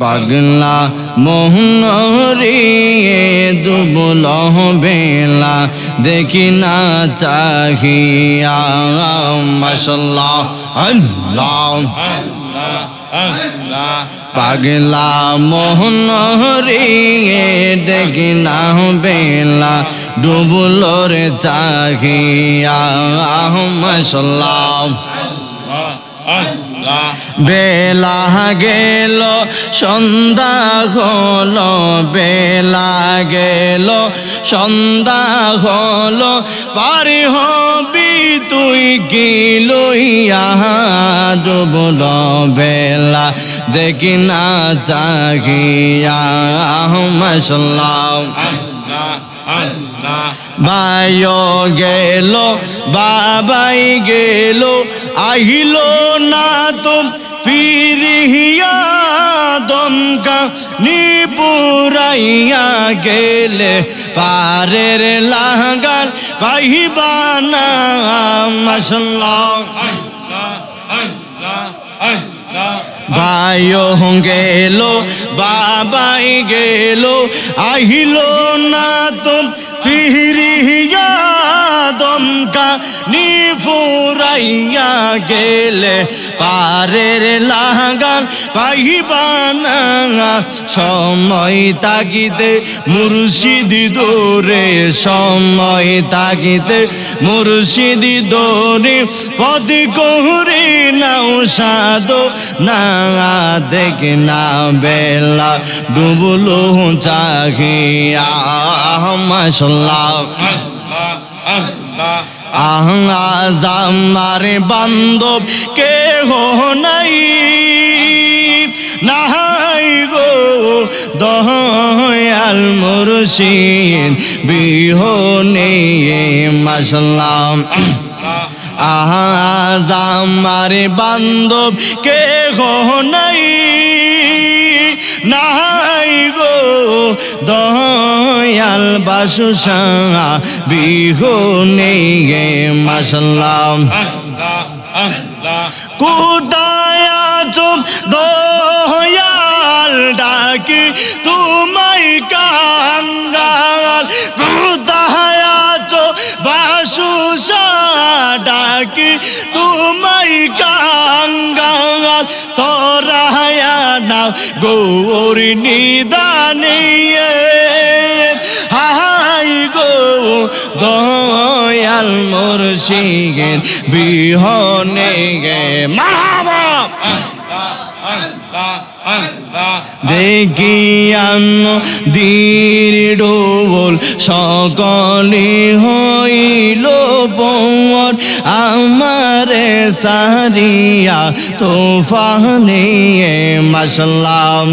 পাগলা মোহনরিয়ে দুবল বেলা, দেখি না চাহিয়া। মাসাল্লাহ আল্লাহ। পাগলা মোহনরিয়ে দেখি না বেলা ডুবুলোর চাহিয়া। মাসাল্লাহ বেলা গেল, সন্ধ্যা হলো, বেলা গেল, সন্ধ্যা হলো। পারি হবি তুই কি লইয়া ডুবল বেলা, দেখি না চাহিয়া মশলাম বায়ো গেল, বাবাই গেল, আহিল না তো ফিরিয়া দমকা নিপুরাইয়া গেলে, পারের লাগাল পাহিবানা মশলা ভাইও গেল বাবাই গেল আহিল না তো ফিরিয়া দমকা নিফুরাইয়া গেলে, পারের লাগাল পাইবানা। সময় তাকিতে মুর্শিদি দোরে, সময় তাকিতে মুর্শিদি দোরে। পদ কোহরে নাও সাদো না, দেখ না বেলা ডুবলো চাহিয়া মাসাল্লাহ আমার বান্ধব কে হো নাই নাহাই গো দয়াল মুর্শিদ বিহনে মাসাল্লাম আহাজ আমার বান্ধব কে হো নাই নাই গো দয়াল বাসুসা বিহনে মাসাল্লাম কোথায় আছো দয়াল ডাকি তোমায় কাঙ্গাল। কোথায় আছো বাসুসা ডাকি তোমায় কাঙ্গাল। গৌর নিদানিয়ে হাই গো দয়াল মোর মুর্শিদ বিহনে গে। মারহাবা! দেখিয়ান দীর ডোবল সকলে হইল পর আমার সারিয়া তোফানে মাসাল্লাম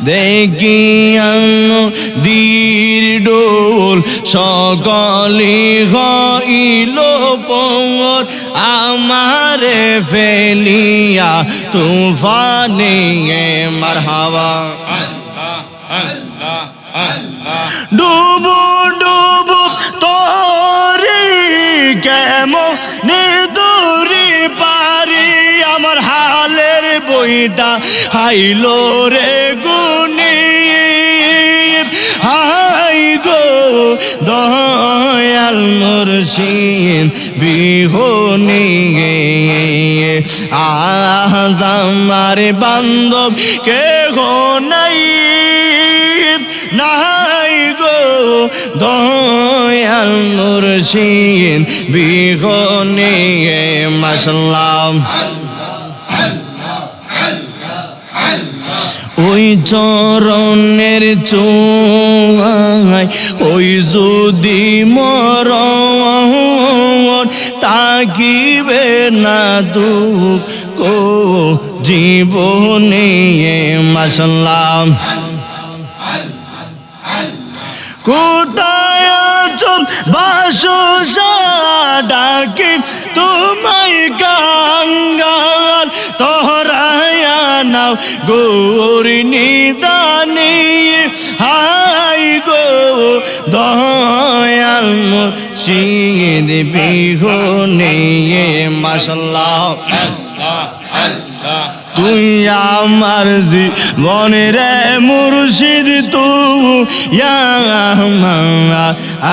দেখিয়ান দীর ডোল সকলে হইল পর আমারে ফেলিয়া তুফানে মারহাবা। ডুবু ডুবু, তোরে কেমন দূরে পারি? আমার হালের বইটা হাইলো রে গুনি হাই গো দয়াল মুর্শিদ, বিহনে। আজ আমার বান্ধব কে গো নাই। নাই গো দয়াল মুর্শিদ, বিহনে। মাসাল্লাম ওই চরণের চোঙায় ওই যদি মর তাকিবে না দুঃখ জীবনে মাসাল্লাম কোথায় আছো বাসো ডাকি, তোমায় কাঙ্গাল তোহরায়া নাও, গৌর নিদানি। হাই গো দয়াল মুর্শিদ বিহনে মাসাল্লাহ তুই আমার জীবনের মুর্শিদ তু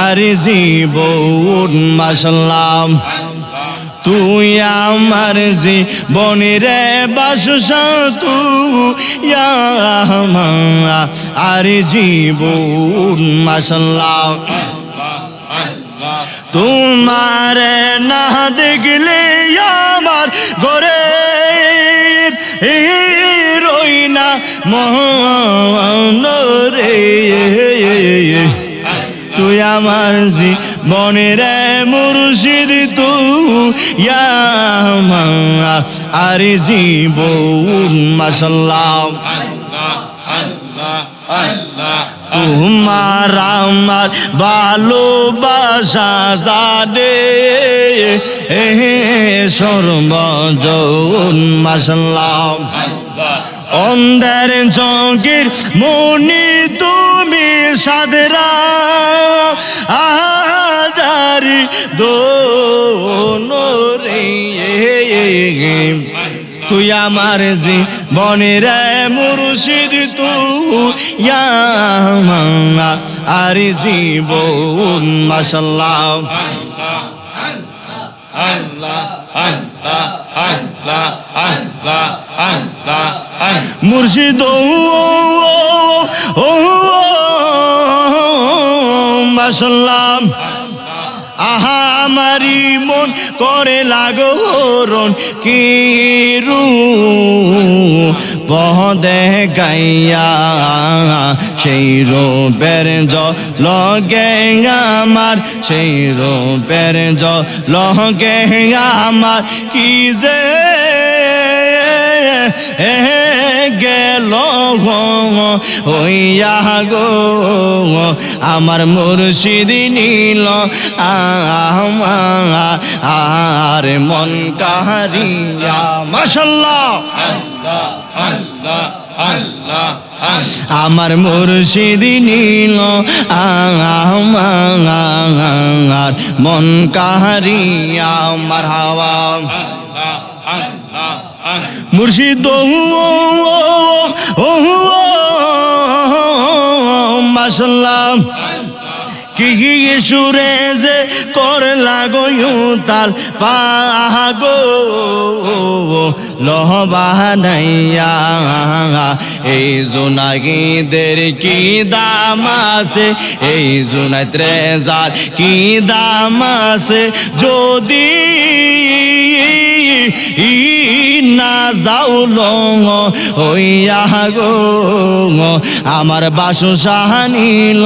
আর জীবন মাসাল্লাম তুই আমার জীবনের বাসা তু আর জীবন মাসাল্লাম তোমার না দেখলে আমার ঘরে রই না রে। তুই আমার জীবনের মুর্শিদ তু আর বৌ মাসাল্লাহ তোমার আমার ভালোবাসা জানে সর্বজন মাসাল্লাহ অন্ধার চৌকির মনি তুমি সাদরা আজারি দোনরে তুই আমার জি বনের মুর্শিদ মুর্শিদ মাসাল্লাহ আহা আমারি মন করে লাগো কি রু পদে গাইয়া, সেই রূপের জ লগে আমার, সেই রূপের জ লগে আমার, কি যে গেল হইয়া গো, আমার মুর্শিদ নীল আর মন কাহারিয়া আমার মুর্শিদ নীল আমার মন কাহারিয়া আমার হাওয়া। মুর্শিদ ও মাসাল্লাহ কি সুরে যে কর লাগয়ু তাল পাগো লহবানাইয়া এই জোনাগিদের কি দাম আছে? এই জোনাই যার কি দাম আছে? যদি না যাও লং হইয়া গো আমার বাসু সাহানিল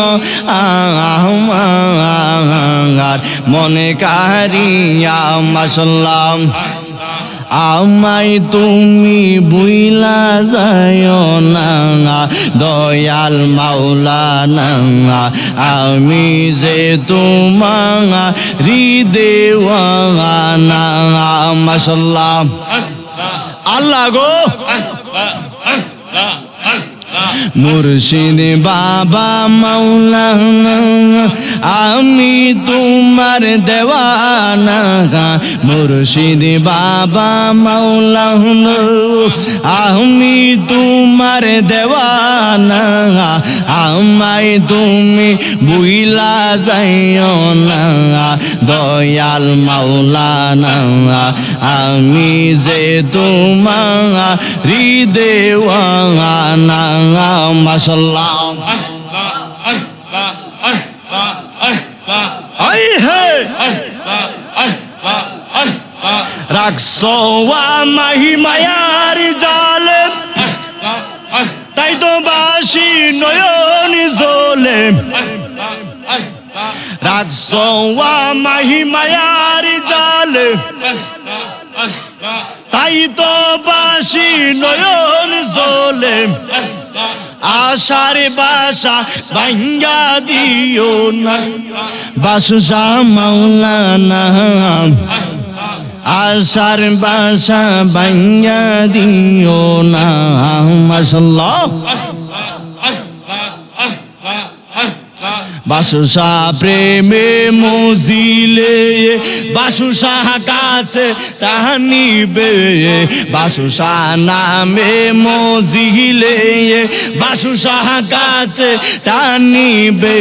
আমার মনে কারিয়া মাসাল্লাম আমাই তুমি বুইলা যায় না দয়াল মাওলানা আমি যে তোমা হৃদেওয়ানা মাসাল্লাহ আল্লাহ। গো। মুর্শিদ বাবা মাওলানা, আমি তোমার দেওয়ানা মুর্শিদ বাবা মাওলানা, আমি তোমার দেওয়ানা আমায় তুমি বুইলা যাইও না দয়াল মাওলানা, আমি যে তোমার হৃদেওয়ানা রাখছো মাহি মায়ার জালে। তাই তো বাসি নয়ন জলে রাখছো মাহি মায়ার জালে। তাই তো বাসি নয়ন জলে। আশার বাসা ভাঙ্গা দিও না। বাসা মাওলানা আশার বাসা ভাঙ্গা দিও না। মাসাল্লাহ বাসুসা প্রেমে মজিলে বাসুসা কাছে টানিবে বাসুসা নামে মজিলে বাসুসা কাছে টানিবে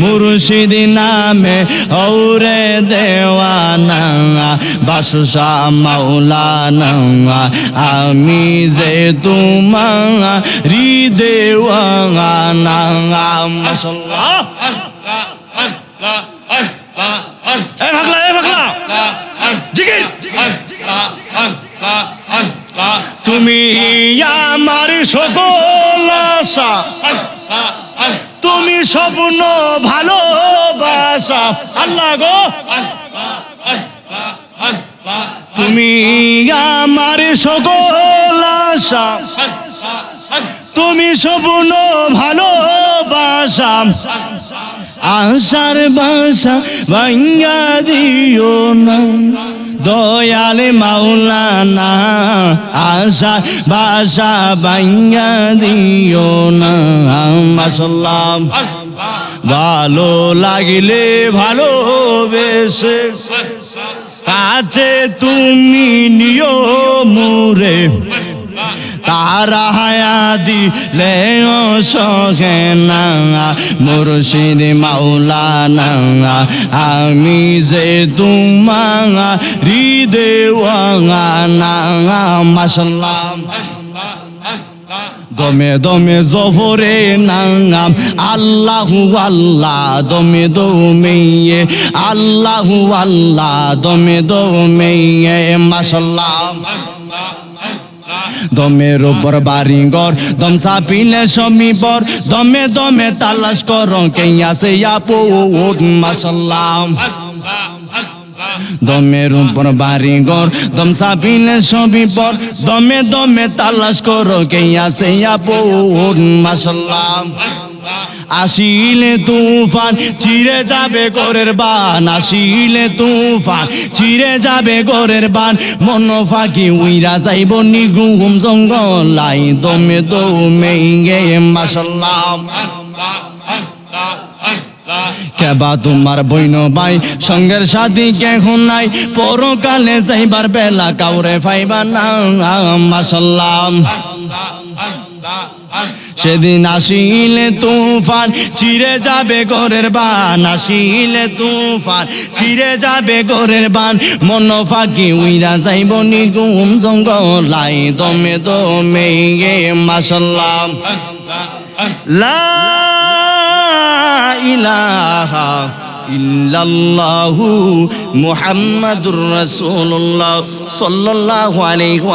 মুর্শিদ নামে ওরে দেওয়ানা বাসুসা মাওলানা, আমি যে তোমার হৃদেওয়ানা মাশাল্লাহ। তুমি আমার সকল আশা। তুমি স্বপ্ন ভালোবাসা। আল্লাহ গো। তুমি আমার সকল আশা। তুমি স্বপ্ন ভালোবাসা আশার বাসা ভাঙ্গা দিও না। দয়াল মাওলানা, আশা বাসা ভাঙ্গা দিও না। মাসাল্লাম ভালো লাগিলে ভালোবেসে কাছে তুমি নিও মুরে। তারা হায়া দিলে সহে না মুর্শিদ মাওলানা, আমি যে তোমার হৃদেওয়ানা মাসাল্লাহ দমে দমে জহরে নাম আল্লাহু আল্লাহ, দমে দমে আল্লাহু আল্লাহ, দমে দমে মাসাল্লাহ দমের উপর বাড়িঘর দম সাপিলে সমীপর, দমে দমে তালাশ কর কে আছে আপু মাসাল্লাহ দমের উপর বাড়ি ঘর দম সাপিলে সবই পর দমে দমে তালাশ করো কে আছে আপন মাসাল্লাহ আসিলে তুফান, চিরে যাবে গোরের বান। আসিলে তুফান, চিরে যাবে গোরের বান। মন ফাঁকি উইরা যাইব নিগুম জঙ্গল লাই দমে দমে গে মাসাল্লাহ কেবা তোমার বইন ভাই সঙ্গের সাথী কেহ নাই। পরকালে যাইবার বেলা কাউরে ফাইবা না মাসাল্লাম সেদিন আসিলে তুফান চিরে যাবে ঘরের বান। আসিলে তুফান চিরে যাবে ঘরের বান। মন ফাঁকি উইরা যাইব নিগুম জঙ্গলাই, দমে দমে গে মাসাল্লাম লা ইলাহা ইল্লাল্লাহু মুহাম্মাদুর রাসূলুল্লাহ সাল্লাল্লাহু আলাইহি